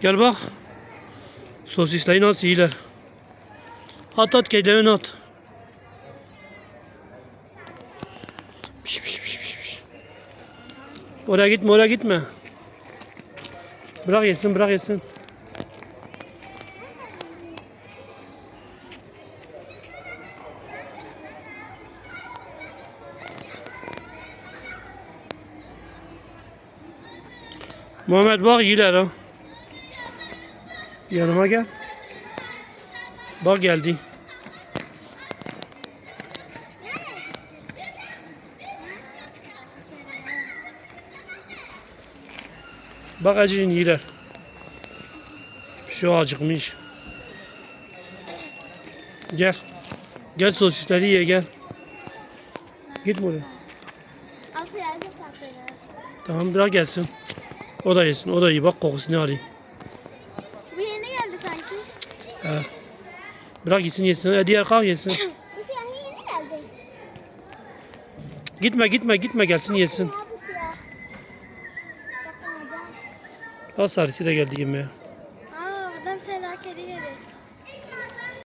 Gel bak. Sosisleri nasıl iyiler. At at kedilerini at. Piş, piş, piş, piş, piş. Oraya gitme oraya gitme. Bırak yesin bırak yesin. Muhammed bak iyiler ha. Yanıma gel. Bak geldi. Bak acıyın iyiler. Şu acıkmış. Gel. Gel sosisleri ye gel. Git buraya. Tamam bırak gelsin. O da yesin. O da iyi. Bak kokusunu alayım sanki. Evet. Bırak gitsin yesin. E, diğer kalk yesin. Bu siyah yeni geldi. Gitme gitme gitme gelsin yesin. Ya bu siyah. Bakın sarısı da geldi yemeğe. Aa buradan felaket yedi.